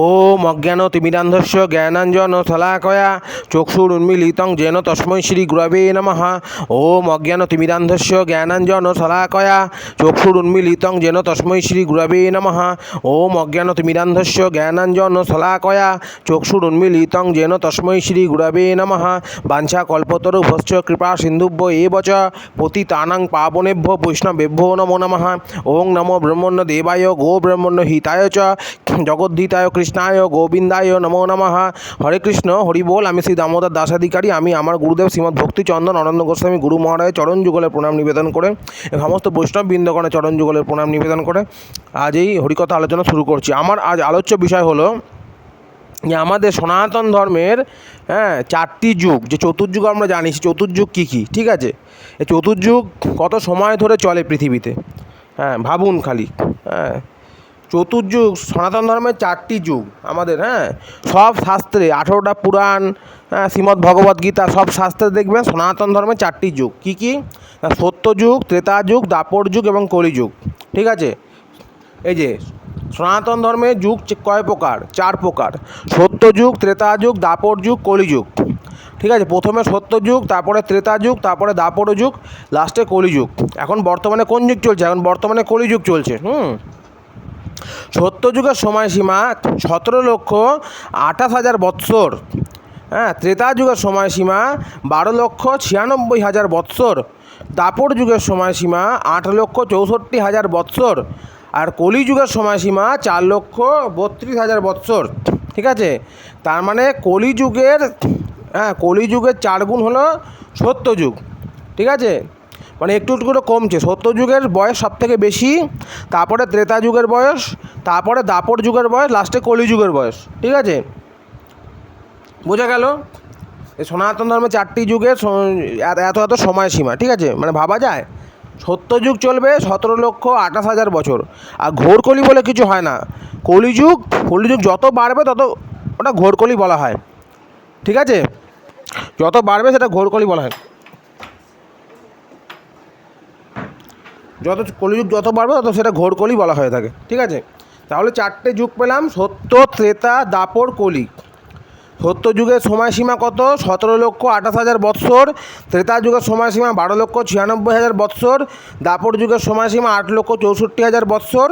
ওম অজ্ঞান তিমিরান্ধস্য জ্ঞানাঞ্জন শলাকয়া চক্ষুর উন্মিলিতং যেন তস্মৈ শ্রী গুরবে নম। ওম অজ্ঞান তিমিরান্ধস্য জ্ঞানাঞ্জন শলাকয়া চক্ষুর উন্মিলিতং যেন তস্মৈ শ্রী গুরবে নম। ওম অজ্ঞান তিমিরান্ধস্য জ্ঞানাঞ্জন শলাকয়া চক্ষুর উন্মিলিতং যেন তস্মৈ শ্রী গুরবে নম। বাঞ্ছা কল্পতরু ভস্য কৃপা সিন্ধুভ্য এ বচ পতি তানাং পাবনেভ্য বৈষ্ণবেভ্য নমো নম। ওং নমো ব্রহ্মণ্য দেবায় গো ব্রহ্মণ্য হিতায় চ জগদ্ধিতায় কৃষ্ণায় গোবিন্দায় নমো নমঃ। হরে কৃষ্ণ, হরি বল, আমি শ্রী দামোদর দাসাধিকারী। আমি আমার গুরুদেব শ্রীমৎ ভক্তিচন্দন আনন্দ গোস্বামী গুরু মহারাজের চরণ যুগলের প্রণাম নিবেদন করে সমস্ত বৈষ্ণব বৃন্দগণের চরণ যুগলের প্রণাম নিবেদন করে, আজ এই হরিকথা আলোচনা শুরু করছি। আমার আজ আলোচ্য বিষয় হলো যে আমাদের সনাতন ধর্মের হ্যাঁ চারটি যুগ, যে চতুর্যুগ আমরা জানি চতুর্যুগ কী কী, ঠিক আছে? এই চতুর্যুগ কত সময় ধরে চলে পৃথিবীতে? হ্যাঁ ভাবুন খালি হ্যাঁ চতুর্যুগ, সনাতন ধর্মের চারটি যুগ আমাদের হ্যাঁ? সব শাস্ত্রে, আঠেরোটা পুরাণ হ্যাঁ শ্রীমদ্ ভগবদ্গীতা সব শাস্ত্রে দেখবেন সনাতন ধর্মের চারটি যুগ। কী কী? সত্যযুগ ত্রেতা যুগ দাপর যুগ এবং কলিযুগ। ঠিক আছে? এই যে, সনাতন ধর্মের যুগ কয় প্রকার? চার প্রকার। সত্যযুগ ত্রেতা যুগ দাপর যুগ কলিযুগ। ঠিক আছে? প্রথমে সত্যযুগ, তারপরে ত্রেতা যুগ তারপরে দাপর যুগ লাস্টে কলিযুগ। এখন বর্তমানে কোন যুগ চলছে? এখন বর্তমানে কলিযুগ চলছে। হুম? সত্যযুগের সময়সীমা সতেরো লক্ষ আঠাশ হাজার বৎসর। হ্যাঁ ত্রেতা যুগের সময়সীমা বারো লক্ষ ছিয়ানব্বই হাজার বৎসর। দাপর যুগের সময়সীমা আট লক্ষ চৌষট্টি হাজার বৎসর। আর কলিযুগের সময়সীমা চার লক্ষ বত্রিশ হাজার বৎসর। ঠিক আছে? তার মানে কলিযুগের হ্যাঁ কলিযুগের চার গুণ হলো সত্যযুগ। ঠিক আছে? মানে একটু একটু করে কমছে। সত্যযুগের বয়স সব থেকে বেশি, তারপরে ত্রেতা যুগের বয়স, তারপরে দাপর যুগের বয়স, লাস্টে কলিযুগের বয়স। ঠিক আছে? বোঝা গেল? সনাতন ধর্মের চারটি যুগের এত এত সময়সীমা, ঠিক আছে? মানে ভাবা যায়? সত্যযুগ চলবে সতেরো লক্ষ আঠাশ হাজার বছর। আর ঘোরকলি বলে কিছু হয় না। কলিযুগ কলিযুগ যত বাড়বে তত ওটা ঘোরকলি বলা হয়। ঠিক আছে? যত বাড়বে সেটা ঘোরকলি বলা হয়। যত কলিযুগ যত বাড়বে তত সেটা ঘোরকলি বলা হয়ে থাকে। ঠিক আছে? তাহলে চারটে যুগ পেলাম, সত্য, ত্রেতা, দাপর, কলি। সত্য যুগের সময়সীমা কত? সতেরো লক্ষ আঠাশ হাজার বৎসর। ত্রেতা যুগের সময়সীমা বারো লক্ষ ছিয়ানব্বই হাজার বৎসর। দাপর যুগের সময়সীমা আট লক্ষ চৌষট্টি হাজার বৎসর।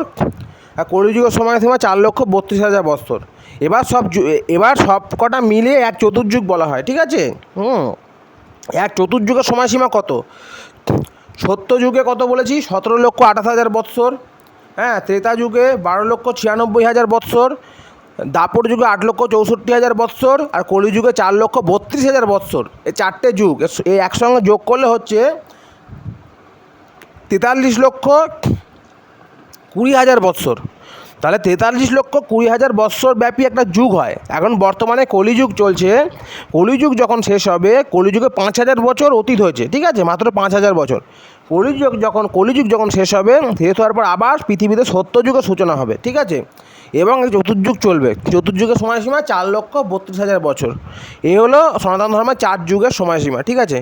আর কলিযুগের সময়সীমা চার লক্ষ বত্রিশ হাজার বৎসর। এবার সব এবার সব কটা মিলিয়ে এক চতুর্যুগ বলা হয়, ঠিক আছে? হুম। এক চতুর্যুগের সময়সীমা কত? সত্য যুগে কত বলেছি? সতেরো লক্ষ আঠাশ হাজার বৎসর। হ্যাঁ ত্রেতা যুগে বারো লক্ষ ছিয়ানব্বই হাজার বৎসর, দাপর যুগে আট লক্ষ চৌষট্টি হাজার বৎসর, আর কলিযুগে চার লক্ষ বত্রিশ হাজার বৎসর। এই চারটে যুগ এই একসঙ্গে যোগ করলে হচ্ছে তেতাল্লিশ লক্ষ কুড়ি হাজার বৎসর। তাহলে তেতাল্লিশ লক্ষ কুড়ি হাজার বৎসর ব্যাপী একটা যুগ হয়। এখন বর্তমানে কলিযুগ চলছে। কলিযুগ যখন শেষ হবে, কলিযুগে পাঁচ হাজার বছর অতীত হয়েছে, ঠিক আছে? মাত্র পাঁচ হাজার বছর। কলিযুগ যখন কলিযুগ যখন শেষ হবে শেষ হওয়ার পর আবার পৃথিবীতে সত্যযুগের সূচনা হবে, ঠিক আছে? এবং এই চতুর্যুগ চলবে। চতুর্যুগের সময়সীমা চার লক্ষ বত্রিশ হাজার বছর। এই হলো সনাতন ধর্মের চার যুগের সময়সীমা, ঠিক আছে?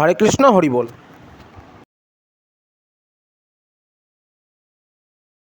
হরে কৃষ্ণ, হরি বল।